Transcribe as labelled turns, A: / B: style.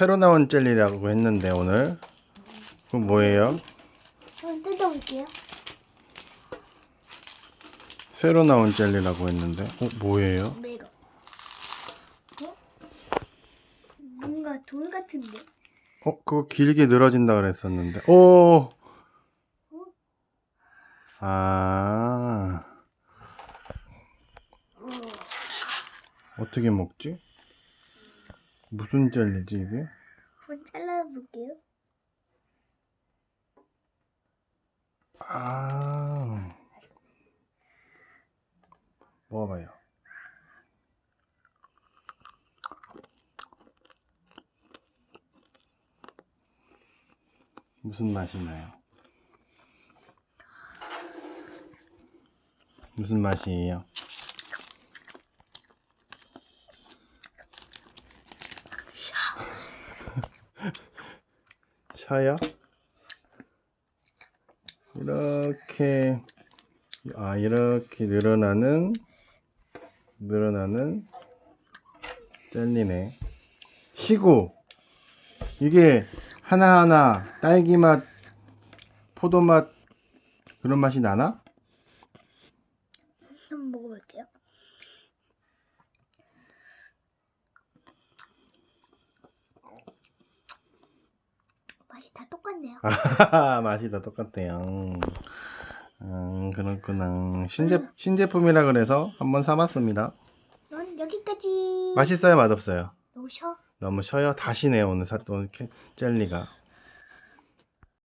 A: 새로 나온 젤리라고 했는데 오늘 그건 뭐예요?
B: 한번 뜯어볼게요.
A: 새로 나온 젤리라고 했는데 어 뭐예요?
B: 매거. 어? 뭔가 돌 같은데?
A: 어 그거 길게 늘어진다 그랬었는데 오. 아 어떻게 먹지? 무슨 젤리지 이게?
B: 한번 잘라볼게요.
A: 아 먹어봐요. 무슨 맛이 나요? 무슨 맛이에요? 샤요? 이렇게 아 이렇게 늘어나는 늘어나는 젤리네 시구 이게 하나하나 딸기 맛 포도 맛 그런 맛이 나나?
B: 한번 먹어볼게요. 맛이 다 똑같네요.
A: 맛이 다 똑같대요 음 그렇구나 신제, 신제품이라 그래서 한번 사봤습니다
B: 넌 여기까지.
A: 맛있어요 맛없어요?
B: 너무 쉬어.
A: 너무 쉬어요 다시네요 오늘 샀던 jel리가